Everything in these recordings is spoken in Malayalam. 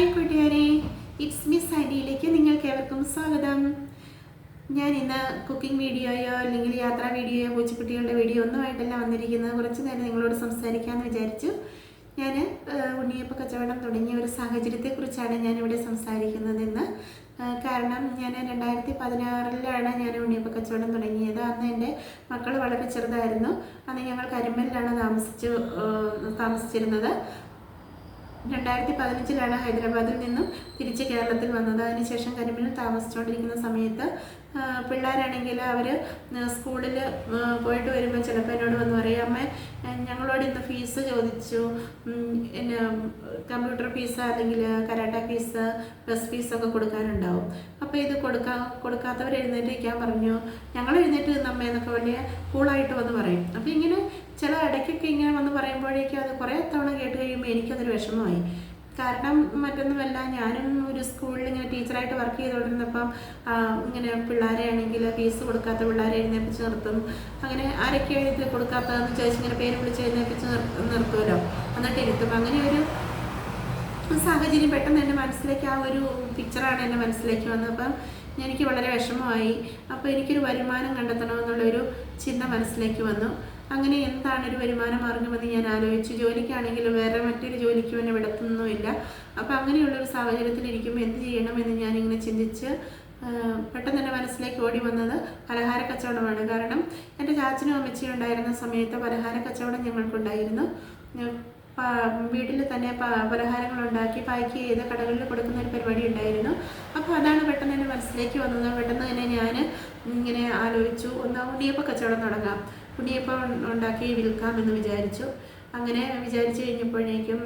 ഹായ് കൂട്ടുകാരെ ഇറ്റ്സ് മിസ് ഐഡിയയിലേക്ക് നിങ്ങൾക്ക് ഏവർക്കും സ്വാഗതം. ഞാൻ ഇന്ന് കുക്കിംഗ് വീഡിയോയോ അല്ലെങ്കിൽ യാത്രാ വീഡിയോയോ പൂച്ചക്കുട്ടികളുടെ വീഡിയോ ഒന്നുമായിട്ടല്ല വന്നിരിക്കുന്നത്. കുറച്ച് നേരം നിങ്ങളോട് സംസാരിക്കാമെന്ന് വിചാരിച്ചു. ഞാൻ ഉണ്ണിയപ്പ കച്ചവടം തുടങ്ങിയ ഒരു സാഹചര്യത്തെക്കുറിച്ചാണ് ഞാനിവിടെ സംസാരിക്കുന്നത് ഇന്ന് ആ, കാരണം ഞാൻ രണ്ടായിരത്തി പതിനാറിലാണ് ഞാൻ ഉണ്ണിയപ്പ കച്ചവടം തുടങ്ങിയത്. അന്ന് എന്റെ മക്കൾ വളരെ ചെറുതായിരുന്നു. അന്ന് ഞങ്ങൾ കരിമ്പലിലാണ് താമസിച്ചു താമസിച്ചിരുന്നത്. രണ്ടായിരത്തി പതിനഞ്ചിലാണ് ഹൈദരാബാദിൽ നിന്നും തിരിച്ച് കേരളത്തിൽ വന്നത്. അതിനുശേഷം കരിമിനിൽ താമസിച്ചുകൊണ്ടിരിക്കുന്ന സമയത്ത് പിള്ളേരാണെങ്കിൽ അവർ സ്കൂളിൽ പോയിട്ട് വരുമ്പോൾ ചിലപ്പോൾ എന്നോട് വന്ന് പറയും അമ്മ ഞങ്ങളോട് ഇന്ന് ഫീസ് ചോദിച്ചു. പിന്നെ കമ്പ്യൂട്ടർ ഫീസ് അല്ലെങ്കിൽ കരാട്ട ഫീസ് ബസ് ഫീസൊക്കെ കൊടുക്കാനുണ്ടാവും. അപ്പോൾ ഇത് കൊടുക്കാ കൊടുക്കാത്തവർ എഴുന്നേറ്റ് വയ്ക്കാൻ പറഞ്ഞു. ഞങ്ങൾ എഴുന്നേറ്റ് നമ്മ എന്നൊക്കെ വലിയ കൂളായിട്ട് വന്ന് പറയും. അപ്പോൾ ഇങ്ങനെ ചില ഇടയ്ക്കൊക്കെ ഇങ്ങനെ വന്ന് പറയുമ്പോഴേക്കും അത് കുറേ തവണ കേട്ട് കഴിയുമ്പോൾ എനിക്കതൊരു വിഷമമായി. കാരണം മറ്റൊന്നുമല്ല ഞാനും ഒരു സ്കൂളിൽ ഇങ്ങനെ ടീച്ചറായിട്ട് വർക്ക് ചെയ്തുകൊണ്ടിരുന്നപ്പം ഇങ്ങനെ പിള്ളേരെ ആണെങ്കിൽ ഫീസ് കൊടുക്കാത്ത പിള്ളേരെ എഴുന്നേപ്പിച്ച് നിർത്തും. അങ്ങനെ ആരൊക്കെ എഴുതി കൊടുക്കാത്തതെന്ന് ചോദിച്ച് ഇങ്ങനെ പേര് വിളിച്ച് എഴുന്നേപ്പിച്ച് നിർ നിർത്തുമല്ലോ. എന്നിട്ട് ഇരുത്തും. അങ്ങനെ ഒരു സാഹചര്യം പെട്ടെന്ന് എന്റെ മനസ്സിലേക്ക് ആ ഒരു പിക്ചറാണ് എന്റെ മനസ്സിലേക്ക് വന്നത് അപ്പം എനിക്ക് വളരെ വിഷമമായി. അപ്പോൾ എനിക്കൊരു വരുമാനം കണ്ടെത്തണമെന്നുള്ളൊരു ചിന്ത മനസ്സിലേക്ക് വന്നു. അങ്ങനെ എന്താണ് ഒരു വരുമാന മാർഗമെന്ന് ഞാൻ ആലോചിച്ചു. ജോലിക്കാണെങ്കിലും വേറെ മറ്റൊരു ജോലിക്കും എന്നെ വിടത്തുന്നുമില്ല. അപ്പോൾ അങ്ങനെയുള്ളൊരു സാഹചര്യത്തിൽ ഇരിക്കുമ്പോൾ എന്ത് ചെയ്യണമെന്ന് ഞാനിങ്ങനെ ചിന്തിച്ച് പെട്ടെന്ന് എന്റെ മനസ്സിലേക്ക് ഓടി വന്നത് പലഹാര കച്ചവടമാണ്. കാരണം എന്റെ ചാച്ചനും അമ്മച്ചിയും ഉണ്ടായിരുന്ന സമയത്ത് പലഹാര കച്ചവടം ഞങ്ങൾക്കുണ്ടായിരുന്നു. വീട്ടിൽ തന്നെ പലഹാരങ്ങൾ ഉണ്ടാക്കി പാക്ക് ചെയ്ത് കടകളിൽ കൊടുക്കുന്ന ഒരു പരിപാടി ഉണ്ടായിരുന്നു. അപ്പോൾ അതാണ് പെട്ടെന്ന് എന്റെ മനസ്സിലേക്ക് വന്നത്. പെട്ടെന്ന് തന്നെ ഞാൻ ഇങ്ങനെ ആലോചിച്ചു. ഒന്നാമത് ഉണ്ണിയപ്പ കച്ചവടം തുടങ്ങാം. ഉണ്ണിയപ്പം ഉണ്ടാക്കി വിൽക്കാം എന്ന് വിചാരിച്ചു. അങ്ങനെ വിചാരിച്ചു കഴിഞ്ഞപ്പോഴേക്കും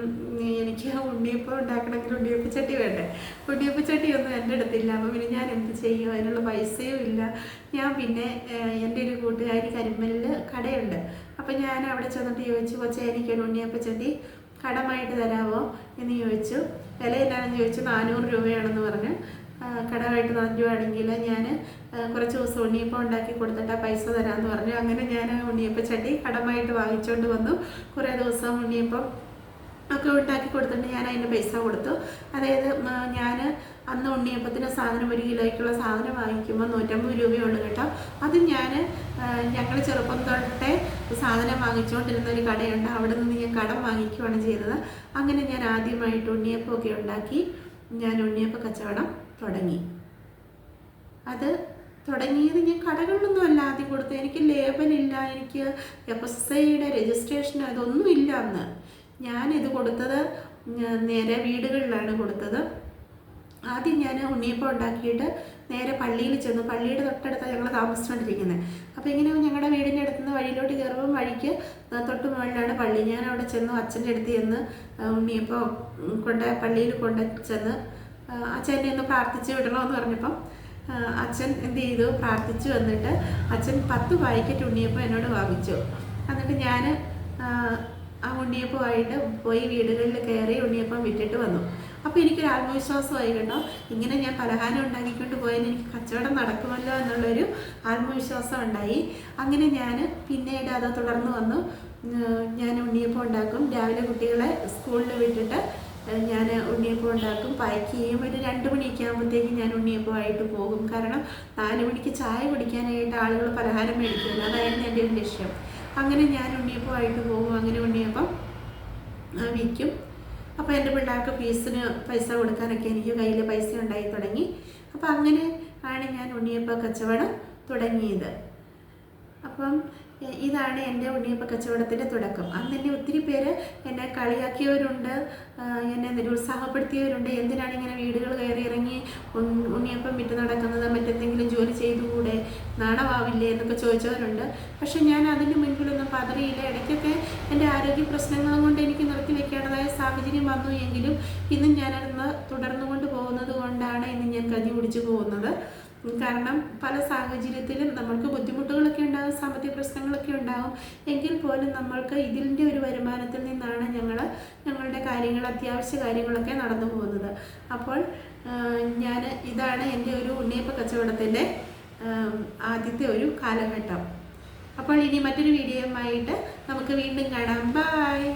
എനിക്ക് ഉണ്ണിയപ്പം ഉണ്ടാക്കണമെങ്കിൽ ഉണ്ണിയപ്പച്ചട്ടി വേണ്ടേ? ഉണ്ണിയപ്പച്ചട്ടി ഒന്നും എന്റെ അടുത്തില്ല. അപ്പം പിന്നെ ഞാൻ എന്ത് ചെയ്യും? അതിനുള്ള പൈസയും ഇല്ല. ഞാൻ പിന്നെ എന്റെ ഒരു കൂട്ടുകാരി കരിമ്പലിൽ കടയുണ്ട്. അപ്പം ഞാൻ അവിടെ ചെന്നിട്ട് ചോദിച്ചു കൊച്ചേ എനിക്കൊരു ഉണ്ണിയപ്പച്ചട്ടി കടമായിട്ട് തരാമോ? എന്ന് ചോദിച്ചു. വില എന്നാണെന്ന് ചോദിച്ചു നാനൂറ് രൂപയാണെന്ന് പറഞ്ഞു. കടമായിട്ട് തരുവാണെങ്കിൽ ഞാൻ കുറച്ച് ദിവസം ഉണ്ണിയപ്പം ഉണ്ടാക്കി കൊടുത്തിട്ട് പൈസ തരാമെന്ന് പറഞ്ഞു. അങ്ങനെ ഞാൻ ഉണ്ണിയപ്പം ചട്ടി കടമായിട്ട് വാങ്ങിച്ചുകൊണ്ട് വന്നു. കുറേ ദിവസം ഉണ്ണിയപ്പം ഒക്കെ ഉണ്ടാക്കി കൊടുത്തിട്ട് ഞാൻ അതിന്റെ പൈസ കൊടുത്തു. അതായത് ഞാൻ അന്ന് ഉണ്ണിയപ്പത്തിന് സാധനം ഒരു കിലോയ്ക്കുള്ള സാധനം വാങ്ങിക്കുമ്പോൾ നൂറ്റമ്പത് രൂപയുള്ളൂ കേട്ടോ. അത് ഞാൻ ഞങ്ങൾ ചെറുപ്പം തൊട്ടേ സാധനം വാങ്ങിച്ചുകൊണ്ടിരുന്ന ഒരു കടയുണ്ട്. അവിടെ നിന്ന് ഞാൻ കടം വാങ്ങിക്കുകയാണ് ചെയ്തത്. അങ്ങനെ ഞാൻ ആദ്യമായിട്ട് ഉണ്ണിയപ്പമൊക്കെ ഉണ്ടാക്കി. ഞാൻ ഉണ്ണിയപ്പ കച്ചവടം തുടങ്ങി. അത് തുടങ്ങിയത് ഞാൻ കടകളിലൊന്നും അല്ല ആദ്യം കൊടുത്തത്. എനിക്ക് ലേബലില്ല എനിക്ക് എഫ് എസ് ഐയുടെ രജിസ്ട്രേഷൻ അതൊന്നും ഇല്ല അന്ന്. ഞാനിത് കൊടുത്തത് നേരെ വീടുകളിലാണ് കൊടുത്തത്. ആദ്യം ഞാൻ ഉണ്ണിയപ്പം ഉണ്ടാക്കിയിട്ട് നേരെ പള്ളിയിൽ ചെന്നു. പള്ളിയുടെ തൊട്ടടുത്താണ് ഞങ്ങൾ താമസിച്ചുകൊണ്ടിരിക്കുന്നത്. അപ്പോൾ ഇങ്ങനെ ഞങ്ങളുടെ വീടിന്റെ അടുത്ത് നിന്ന് വഴിയിലോട്ട് കയറുമ്പോൾ വഴിക്ക് തൊട്ട് മുകളിലാണ് പള്ളി. ഞാൻ അവിടെ ചെന്നു അച്ഛന്റെ അടുത്ത് ചെന്ന് ഉണ്ണിയപ്പം കൊണ്ട് പള്ളിയിൽ കൊണ്ട് ചെന്ന് അച്ഛനെ ഒന്ന് പ്രാർത്ഥിച്ചു വിടണമെന്ന് പറഞ്ഞപ്പം അച്ഛൻ എന്ത് ചെയ്തു? പ്രാർത്ഥിച്ചു വന്നിട്ട് അച്ഛൻ പത്ത് പായ്ക്കറ്റ് ഉണ്ണിയപ്പം എന്നോട് വാങ്ങിച്ചു. എന്നിട്ട് ഞാൻ ആ ഉണ്ണിയപ്പമായിട്ട് പോയി വീടുകളിൽ കയറി ഉണ്ണിയപ്പം വിട്ടിട്ട് വന്നു. അപ്പോൾ എനിക്കൊരു ആത്മവിശ്വാസമായി കേട്ടോ. ഇങ്ങനെ ഞാൻ പലഹാരം ഉണ്ടാക്കിക്കൊണ്ട് പോയാൽ എനിക്ക് കച്ചവടം നടക്കുമല്ലോ എന്നുള്ളൊരു ആത്മവിശ്വാസം ഉണ്ടായി. അങ്ങനെ ഞാൻ പിന്നീട് അത് തുടർന്ന് വന്നു. ഞാൻ ഉണ്ണിയപ്പം ഉണ്ടാക്കും. രാവിലെ കുട്ടികളെ സ്കൂളിൽ വിട്ടിട്ട് ഞാൻ ഉണ്ണിയപ്പം ഉണ്ടാക്കും. പാക്ക് ചെയ്യും. ഒരു രണ്ട് മണിയൊക്കെ ആകുമ്പോഴത്തേക്കും ഞാൻ ഉണ്ണിയപ്പമായിട്ട് പോകും. കാരണം നാല് മണിക്ക് ചായ കുടിക്കാനായിട്ട് ആളുകൾ പലഹാരം മേടിക്കുമല്ലോ. അതായിരുന്നു എന്റെ ഒരു ലക്ഷ്യം. അങ്ങനെ ഞാൻ ഉണ്ണിയപ്പമായിട്ട് പോകും. അങ്ങനെ ഉണ്ണിയപ്പം വിൽക്കും. അപ്പോൾ എന്റെ പിള്ളേർക്ക് ഫീസിന് പൈസ കൊടുക്കാനൊക്കെ എനിക്ക് കയ്യിൽ പൈസ ഉണ്ടായി തുടങ്ങി. അപ്പോൾ അങ്ങനെ ആണ് ഞാൻ ഉണ്ണിയപ്പ കച്ചവടം തുടങ്ങിയത്. അപ്പം ഇതാണ് എന്റെ ഉണ്ണിയപ്പ കച്ചവടത്തിന്റെ തുടക്കം. അന്ന് എന്നെ ഒത്തിരി പേര് എന്നെ കളിയാക്കിയവരുണ്ട് എന്നെ നിരുത്സാഹപ്പെടുത്തിയവരുണ്ട് എന്തിനാണ് ഇങ്ങനെ വീടുകൾ കയറി ഇറങ്ങി ഉണ്ണിയപ്പം വിറ്റ് നടക്കുന്നത്? മറ്റെന്തെങ്കിലും ജോലി ചെയ്തുകൂടെ? നാണമാവില്ലേ എന്നൊക്കെ ചോദിച്ചവരുണ്ട്. പക്ഷെ ഞാൻ അതിന് മുൻപിലൊന്നും പതറിയില്ല. ഇടയ്ക്കൊക്കെ എന്റെ ആരോഗ്യ പ്രശ്നങ്ങളും കൊണ്ട് എനിക്ക് നിർത്തി വെക്കേണ്ടതായ സാഹചര്യം വന്നു എങ്കിലും ഇന്നും ഞാനത് തുടർന്നു കൊണ്ട് പോകുന്നത് കൊണ്ടാണ് ഇന്ന് ഞാൻ കഞ്ഞി കുടിച്ചു പോകുന്നത്. കാരണം പല സാഹചര്യത്തിലും നമ്മൾക്ക് ബുദ്ധിമുട്ടുകളൊക്കെ ഉണ്ടാകും സാമ്പത്തിക പ്രശ്നങ്ങളൊക്കെ ഉണ്ടാകും. എങ്കിൽ പോലും നമ്മൾക്ക് ഇതിന്റെ ഒരു വരുമാനത്തിൽ നിന്നാണ് ഞങ്ങൾ ഞങ്ങളുടെ കാര്യങ്ങൾ അത്യാവശ്യ കാര്യങ്ങളൊക്കെ നടന്നു പോകുന്നത്. അപ്പോൾ ഞാൻ ഇതാണ് എന്റെ ഒരു ഉണ്ണിയപ്പ കച്ചവടത്തിന്റെ ആദ്യത്തെ ഒരു കാലഘട്ടം. അപ്പോൾ ഇനി മറ്റൊരു വീഡിയോയുമായിട്ട് നമുക്ക് വീണ്ടും കാണാം. ബായ്